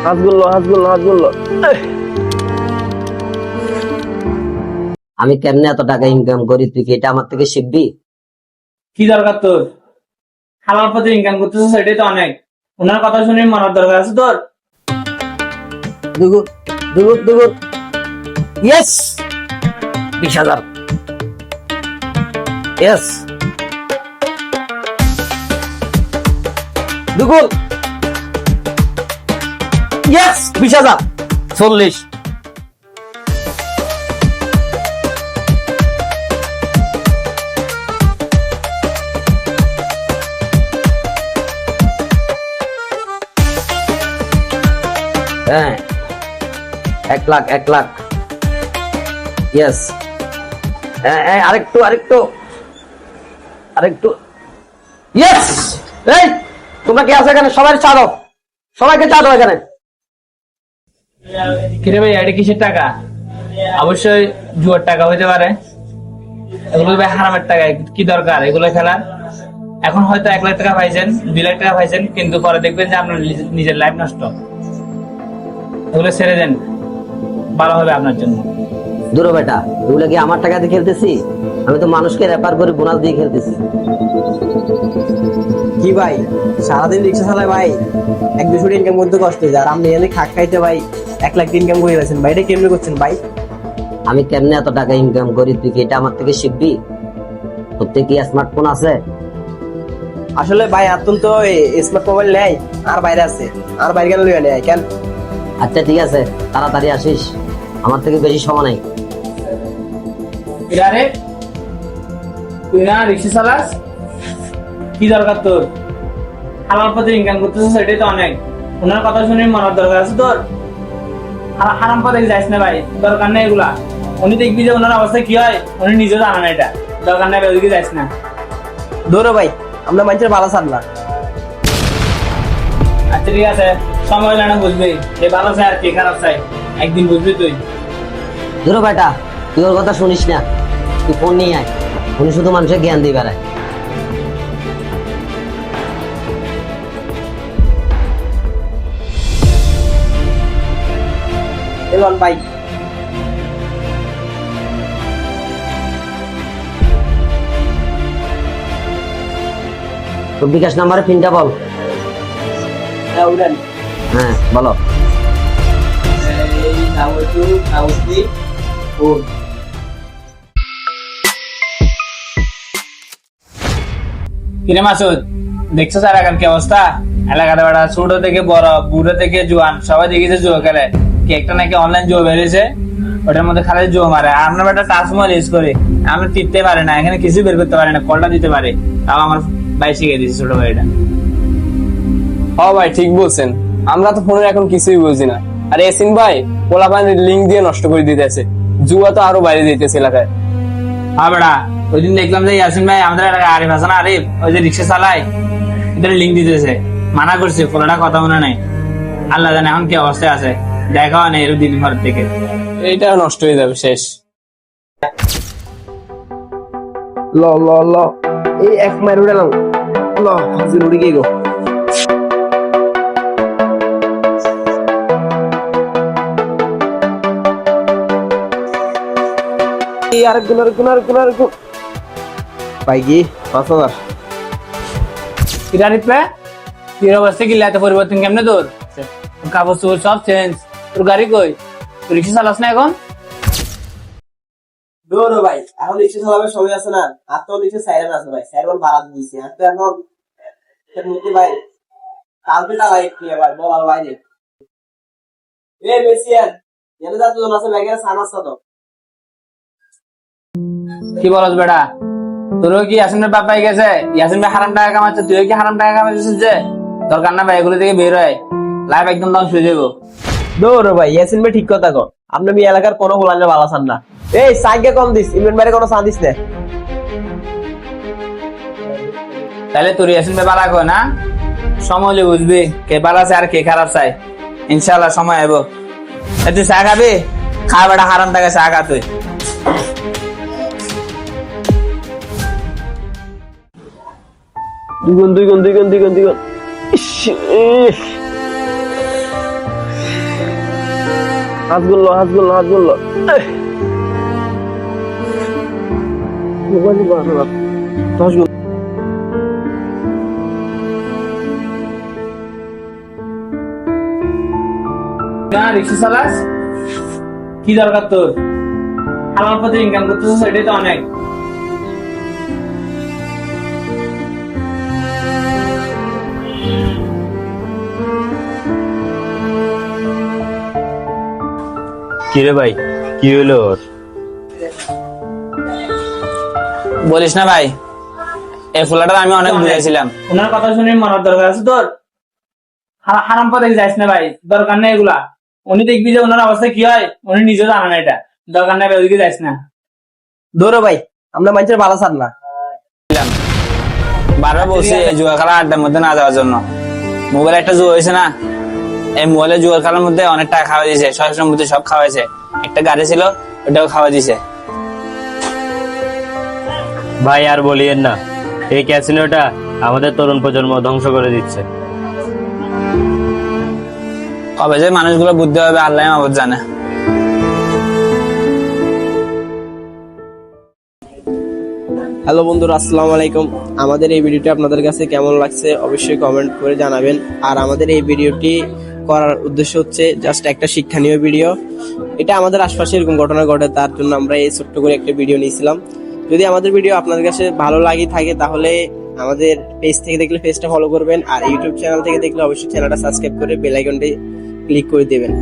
আমি কেমনে এত টাকা ইনকাম করি? তুই কি এটা আমার থেকে শিখবি? কি দরকার তোর? হালাল পথে ইনকাম করতেছিস সেটাই তো অনেক। ওনার কথা শুনে মনার দরকার আছে তোর। দুগুর দুগুর দুগুর ইয়েস বিশ হাজার। ইয়েস দুগুর ইয়েস বিশ হাজার। চল্লিশ। হ্যাঁ। এক লাখ এক লাখ। ইয়েস হ্যাঁ হ্যাঁ আরেকটু আরেকটু। আরেকটু। ইয়েস এই, তোমরা কি আছো এখানে? সবাই চা সবাইকে চা এখানে। কিরে ভাই এটা কিসের টাকা? অবশ্যই জুয়ার টাকা হইতে পারে। এগুলো ভাই হারামের টাকা কি দরকার? এগুলো খেলার এখন হয়তো এক লাখ টাকা পাইছেন দুই লাখ টাকা পাইছেন কিন্তু পরে দেখবেন যে আপনার নিজের লাইফ নষ্ট। এগুলো ছেড়ে দেন। ভালো হবে আপনার জন্য। দূরো বেটা এগুলো কি আমার টাকা দিয়ে খেলতেছি? আমি তো মানুষকে রেফার করে বোনাস দিয়ে খেলতেছি। কি ভাই সারাদিন রিক্সা চালায় ভাই। এক দুশো ইনকাম করতে কষ্ট হয়ে যায় আর আপনি এনে খাক খাইতে ভাই। এক লাখ ইনকাম করে গেছেন ভাই এটা কেমনে করছেন ভাই? আমি কেমনে এত টাকা ইনকাম করি? তুই কি এটা আমার থেকে শিখবি? তোর কি স্মার্টফোন আছে? আসলে ভাই আতুল তো স্মার্ট মোবাইল নেয় আর বাইরে আছে। আর বাইরে কেন লইয়া নেয় কেন? আচ্ছা ঠিক আছে তাড়াতাড়ি আসিস। আমার থেকে বেশি সময় নাই। আরে তুই না রিক্সা চালাস? কি দরকার তোর? হালাল পথে ইনকাম করতেছিস সেটাই তো অনেক। ওনার কথা শুনে মনার দরকার আছে তোর? হারাম পথে যাইস না ভাই দরকার নাই এগুলা। উনি দেখবি যে ওনার অবস্থা কি হয় উনি নিজেও জানে না এটা। দরকার নাই ভাই, ওদিকে যাইস না। ধরো ভাই আমরা মানুষের ভালো চান না। আচ্ছা ঠিক আছে সময় না বুঝবি। যে ভালো চাই আর কি খারাপ চাই একদিন বুঝবি তুই। দূরো বেটা তুই ওর কথা শুনিস না তুই ফোন নিয়ে আয়। উনি শুধু মানুষের জ্ঞান দিয়ে বেড়ায়। এলন ভাই। তোর বিকাশ নাম্বারে পিনটা বল। হ্যাঁ উড়েন। হ্যাঁ বলো। কিরে মাসুদ দেখছ স্যার এখন কি অবস্থা? এলাকাতে বেড়া ছোট থেকে বড় বুড়ো থেকে জোয়ান সবাই দেখেছে জুয়া খেলে কি একটা নাকি অনলাইন বেরিয়েছে ওটার মধ্যে খালি মারে। আর আমরা টাচ মোবাইল ইউজ করি আমরা টিপতে পারি না এখানে কিছু বের করতে পারি না কলটা দিতে পারে। তাও আমার ভাই শিখে দিয়েছে ছোট ভাইটা। হ ভাই ঠিক বলছেন। আমরা তো ফোনের এখন কিছুই বুঝি না। আর এসিন ভাই পোলা পানির লিঙ্ক দিয়ে নষ্ট করে দিতেছে। জুয়া তো আরও বাইরে দিতেছে এলাকায়। হ্যাঁ বেড়া ওই দিন দেখলাম যে ইয়াসিন ভাই আমাদের এলাকায় আরিফ হাসান আরিফ ওই যে রিক্সা চালায় এদের লিঙ্ক দিতেছে। মানা করছে ফোনটা কথা মনে নাই। আল্লাহ জানে এখন কি অবস্থায় আছে। দেখাও নেই এর দিন ঘর থেকে। এইটা নষ্ট হয়ে যাবে শেষ। ল ল ল। এই এক মাইর উড়ালাম ল হাজির উড়ে গিয়ে গো। এই আরেকগুণ আরেকগুণ আরেকগুণ আরেকগুণ পাই কি পাঁচ হাজার। কিরারিত পে তোর অবস্থা কি? এত পরিবর্তন কেমনে তোর? তোর কাপড় চোপড় সব চেঞ্জ তোর গাড়ি কই? তুই রিক্সা চালাস না এখন? দৌড়ো ভাই এখন রিক্সা চালাবে আছে না। আর তো রিক্সা সাইরেন আছে ভাই সাইরেন দিয়েছি আর তো এখন মধ্যে ভাই কালকে টাকা একটু ভাই বলার বাইরে। এ যা আছে তো। কি বলস বেটা? তোরও কি ইয়াসিনের বাপ পাই গেছে? ইয়াসিন ভাই হারাম টাকা কামাচ্ছে তুই কি হারাম টাকা কামাচ্ছিস যে? দরকার না ভাই এগুলো থেকে বের হয়। লাইফ একদম ধ্বংস হয়ে যাব দৌড়ো ভাই ইয়াসিন ভাই ঠিক কথা কো আপনি মি এলাকার কোনো হোলানে ভালো চান না। এই সাইকে কম দিস ইমরান ভাইরে কোনো সান দিস না। তাহলে তোর ইয়াসিন ভাই বালা কয় না? সময় বুঝবি কে বালা চায় আর কে খারাপ চায়। ইনশাল্লাহ সময় আইব তুই চা খাবি? খা বেটা হারাম টাকা চা খা তুই। দুগুণ দুইগুণ দুইগুণ দুইগুণ দুইগুণ ইস, ইস। হাতগুলো দশগুলো না রিক্সা চালাস? কি দরকার তোর? আমার পথে ইনকাম করতেছিস, এটাই তো অনেক। কিরে ভাই কি হলো? ওর বলিস না ভাই এই ফুলাটা আমি অনেক বুঝাইছিলাম। ওনার কথা শুনে মনার দরকার আছে তোর? হারাম পথে যাইস না ভাই দরকার নেই এগুলা। উনি দেখবি যে ওনার অবস্থা কি হয় উনি নিজেও জানে না এটা। দরকার নেই ভাই, ওদিকে যাইস না। ধরো ভাই আমরা মানুষের ভালো ছাড় না বারবার বলছি জুয়া খেলা আড্ডার মধ্যে না যাওয়ার জন্য। মোবাইল একটা জুয়া হয়েছে না? এই মোবাইলে জুয়া খেলার মধ্যে অনেক টাকা খাওয়া দিয়েছে সব সম্পত্তি সব খাওয়াইছে একটা গাড়ি ছিল ওটাও খাওয়া দিয়েছে। ভাই আর বলিয়েন না এই ক্যাসিনোটা আমাদের তরুণ প্রজন্ম ধ্বংস করে দিচ্ছে। কবে যে মানুষগুলো বুদ্ধি হবে আল্লাহ মাবুদ জানে। হ্যালো বন্ধুরা আসসালামু আলাইকুম। আমাদের এই ভিডিওটি আপনাদের কাছে কেমন লাগছে অবশ্যই কমেন্ট করে জানাবেন। আর আমাদের এই ভিডিওটি করার উদ্দেশ্য হচ্ছে জাস্ট একটা শিক্ষণীয় ভিডিও এটা আমাদের আশপাশে এরকম ঘটনা ঘটে, তার জন্য আমরা এই ছোট্ট করে একটা ভিডিও নিয়েছিলাম। যদি আমাদের ভিডিও আপনাদের কাছে ভালো লাগে থাকে, তাহলে আমাদের পেজ থেকে দেখলে পেজটা ফলো করবেন, আর ইউটিউব চ্যানেল থেকে দেখলে অবশ্যই চ্যানেলটা সাবস্ক্রাইব করে বেল আইকনটি ক্লিক করে দেবেন।